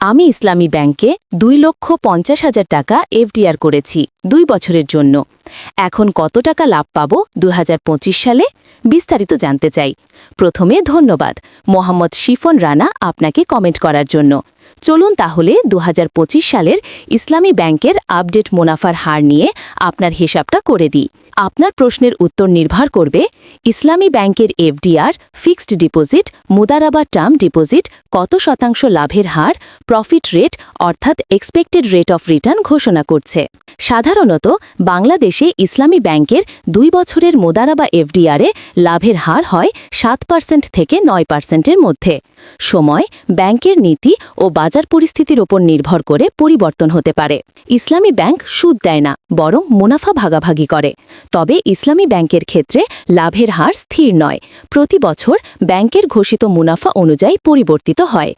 আমি ইসলামী ব্যাংকে দুই লক্ষ পঞ্চাশ হাজার টাকা এফডিআর করেছি দুই বছরের জন্য। এখন কত টাকা লাভ পাব দুই হাজার পঁচিশ সালে? বিস্তারিত জানতে চাই। প্রথমে ধন্যবাদ। মোহাম্মদ শিফন রানা আপনাকে কমেন্ট করার জন্য। চলুন তাহলে দু হাজার পঁচিশ সালের ইসলামী ব্যাংকের আপডেট মুনাফার হার নিয়ে আপনার হিসাবটা করে দিই। আপনার প্রশ্নের উত্তর নির্ভর করবে, ইসলামী ব্যাংকের এফডিআর, ফিক্সড ডিপোজিট মুদারাবা টার্ম ডিপোজিট, কত শতাংশ লাভের হার, প্রফিট রেট, অর্থাৎ এক্সপেক্টেড রেট অফ রিটার্ন ঘোষণা করছে। সাধারণত বাংলাদেশে ইসলামী ব্যাংকের দুই বছরের মোদারাবা এফডিআরে লাভের হার হয় সাত পার্সেন্ট থেকে নয় পার্সেন্টের মধ্যে। সময়, ব্যাংকের নীতি ও বাজার পরিস্থিতির ওপর নির্ভর করে পরিবর্তন হতে পারে। ইসলামী ব্যাংক সুদ দেয় না, বরং মুনাফা ভাগাভাগি করে। তবে ইসলামী ব্যাংকের ক্ষেত্রে লাভের হার স্থির নয়। প্রতি বছর ব্যাংকের ঘোষিত মুনাফা অনুযায়ী পরিবর্তিত হয়।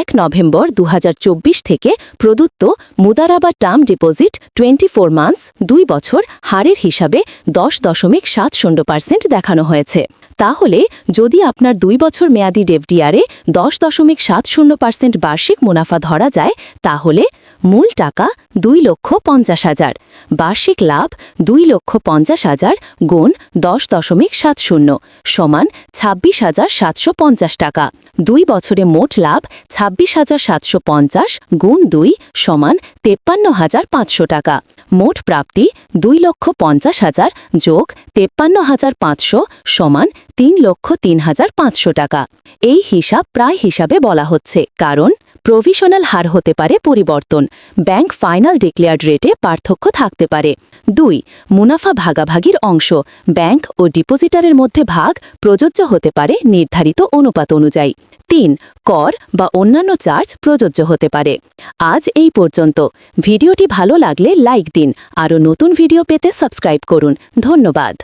এক নভেম্বর দু হাজার চব্বিশ থেকে প্রদত্ত Mudaraba term deposit twenty four months দুই বছর হারের হিসাবে দশ দশমিক সাত শূন্য পার্সেন্ট দেখানো হয়েছে। তাহলে যদি আপনার দুই বছর মেয়াদি ডেফডিআরে দশ দশমিক সাত শূন্য পার্সেন্ট বার্ষিক মুনাফা ধরা যায়, তাহলে মূল টাকা দুই লক্ষ পঞ্চাশ হাজার। বার্ষিক লাভ দুই লক্ষ পঞ্চাশ হাজার গুণ দশ দশমিক সাত শূন্য সমান ছাব্বিশ হাজার সাতশো পঞ্চাশ টাকা। দুই বছরে মোট লাভ ছাব্বিশ হাজার সাতশো পঞ্চাশ গুণ দুই সমান তেপ্পান্ন হাজার পাঁচশো টাকা। মোট প্রাপ্তি দুই লক্ষ পঞ্চাশ হাজার যোগ তেপ্পান্ন হাজার পাঁচশো সমান তিন লক্ষ তিন হাজার পাঁচশো টাকা। এই হিসাব প্রায় হিসাবে বলা হচ্ছে, কারণ প্রভিশনাল হার হতে পারে পরিবর্তন। ব্যাংক ফাইনাল ডিক্লেয়ার্ড রেটে পার্থক্য থাকতে পারে। দুই, মুনাফা ভাগাভাগির অংশ। ব্যাংক ও ডিপোজিটারের মধ্যে ভাগ প্রযোজ্য হতে পারে নির্ধারিত অনুপাত অনুযায়ী। তিন, কর বা অন্যান্য চার্জ প্রযোজ্য হতে পারে। আজ এই পর্যন্ত। ভিডিওটি ভালো লাগলে লাইক দিন। আরও নতুন ভিডিও পেতে সাবস্ক্রাইব করুন। ধন্যবাদ।